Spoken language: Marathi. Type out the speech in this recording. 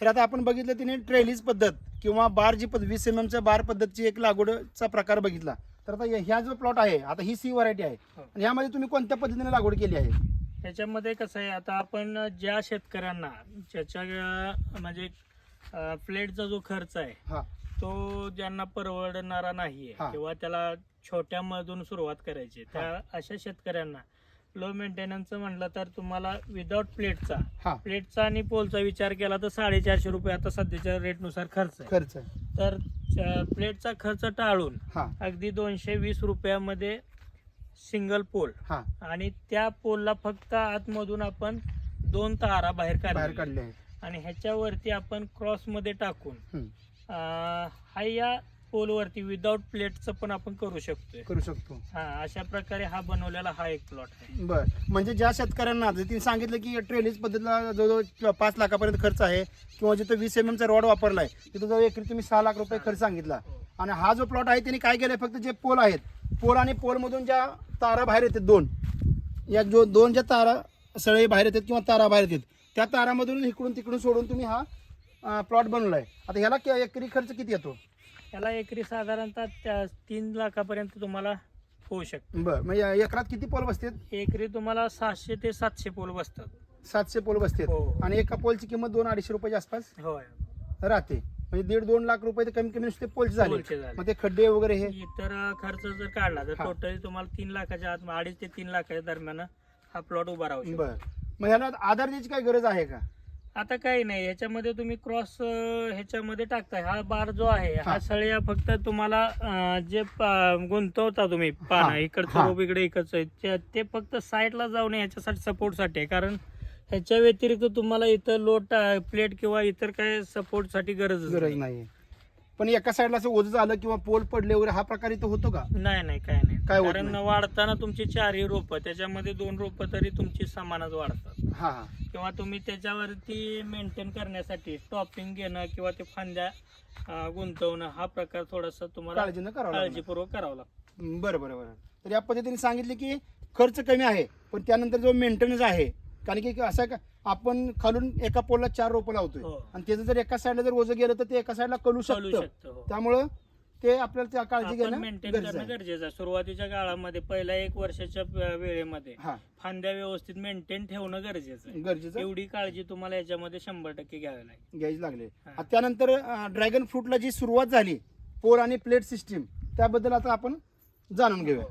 तर आता आपण बघितलं तिने ट्रेलिस पद्धत किंवा बार जी पद्धत वीस एम एमच्या बार पद्धतची एक लागवडचा प्रकार बघितला. तर आता ह्या जो प्लॉट आहे आता ही सी व्हरायटी आहे. हो. आणि ह्यामध्ये तुम्ही कोणत्या पद्धतीने लागवड केली आहे? त्याच्यामध्ये कसं आहे आता आपण ज्या शेतकऱ्यांना ज्याच्या म्हणजे प्लेटचा जो खर्च आहे तो ज्यांना परवडणारा नाहीये. किंवा त्याला छोट्या मधून सुरुवात करायची त्या अशा शेतकऱ्यांना लो मेंटेनन्स म्हणलं तर तुम्हाला विदाउट प्लेटचा प्लेटचा आणि पोलचा विचार केला तर साडेचारशे रुपये आता सध्याच्या रेटनुसार खर्च आहे. खर्च तर प्लेटचा खर्च टाळून अगदी दोनशे वीस रुपयामध्ये सिंगल पोल हा. आणि त्या पोलला फक्त आतमधून आपण दोन तारा बाहेर काढल्या काढले आणि ह्याच्यावरती आपण क्रॉसमध्ये टाकून हा या पोलवरती विदाउट प्लेटचं पण आपण करू शकतोय. करू शकतो. हा अशा प्रकारे हा बनवलेला हा एक प्लॉट आहे. बर. म्हणजे ज्या शेतकऱ्यांना तिने सांगितलं की ट्रेलिस पद्धतीला जवळजवळ पाच लाखापर्यंत खर्च आहे किंवा जिथं वीस एम एमचा रॉड वापरलाय तिथं जवळ एकरी तुम्ही सहा लाख रुपये खर्च सांगितला. आणि हा जो प्लॉट आहे त्यांनी काय केलंय? फक्त जे पोल आहेत पोल आणि पोलमधून ज्या तारा बाहेर येतात दोन. या जो दोन ज्या तारा सळई बाहेर येतात किंवा तारा बाहेर येतात त्या तारामधून इकडून तिकडून सोडून तुम्ही हा प्लॉट बनवलाय. आता ह्याला एकरी खर्च किती येतो? याला एकरी साधारणतः त्या तीन लाखापर्यंत तुम्हाला होऊ शकतो. बर मग या एकरात किती पोल बसतात? एकरी तुम्हाला सहाशे ते सातशे पोल बसतात. सातशे पोल बसतात. हो. आणि एका पोलची किंमत दोन अडीचशे रुपयाच्या आसपास? होय. राहते. म्हणजे दीड दोन लाख रुपये तर कमी कमी नुसते पोलचे झाले. पोलचे झाले. मग ते खड्डे वगैरे हे? इतर खर्च जर काढला तर हा. टोटली तुम्हाला तीन लाखाच्या आत अडीच ते तीन लाखाच्या दरम्यान हा प्लॉट उभा राहू शकतो. बर. मग ह्याला आधार द्यायची काय गरज आहे का? आता काही नाही ह्याच्यामध्ये तुम्ही क्रॉस ह्याच्यामध्ये टाकताय हा बार जो आहे हा. सळया फक्त तुम्हाला अं, जे पा- गुंतवता तुम्ही हा. पानं इकडचं हा. रोप इकडे इकडचं आहे, ते- फक्त साईडला जाऊ नये ह्याच्यासाठी सपोर्टसाठी आहे कारण ह्याच्या व्यतिरिक्त तुम्हाला इतर लोट प्लेट किंवा इतर काय सपोर्टसाठी गरज गरज नाही पण एका साईडला असं ओझ झालं किंवा पोल पडले वगैरे हा प्रकार इथं होतो का? नाही नाही काय नाही. काय होत कारण नाही? वाढताना तुमची चारही रोप त्याच्यामध्ये दोन रोप तरी तुमची समानच वाढतात. हा हा. किंवा तुम्ही त्याच्यावरती मेंटेन करण्यासाठी टॉपिंग घेणं किंवा ते फांद्या अं, गुंतवणं हा प्रकार थोडासा तुम्हाला काळजीनं करावं लागणार. काळजीपूर्वक करावा लागतो. बरं बरं बरं. तर या पद्धतीने सांगितले की खर्च कमी आहे पण त्यानंतर जो मेंटेनन्स आहे कारण की असं का आपण खालून एका पोलला चार रोपं लावतोय. हो. आणि त्याचं जर एका साईडला जर ओझं गेलं तर ते एका साईडला कलू चालू शकतं. शकतो हो. त्यामुळं ते आपल्याला त्या काळजी आपण घेणं मेंटेन गरजेचं करणं आहे. गरजेचं आहे. सुरुवातीच्या काळामध्ये पहिल्या एक वर्षाच्या प- वेळेमध्ये हा. फांद्या व्यवस्थित मेंटेन ठेवणं गरजेचं आहे. गरजेचं. एवढी काळजी तुम्हाला याच्यामध्ये शंभर टक्के घ्यावी लागेल. घ्यायची लागले. हा. आता त्यानंतर ड्रॅगन फ्रूटला जी सुरुवात झाली पोर आणि प्लेट सिस्टीम त्याबद्दल आता आपण जाणून घेऊया.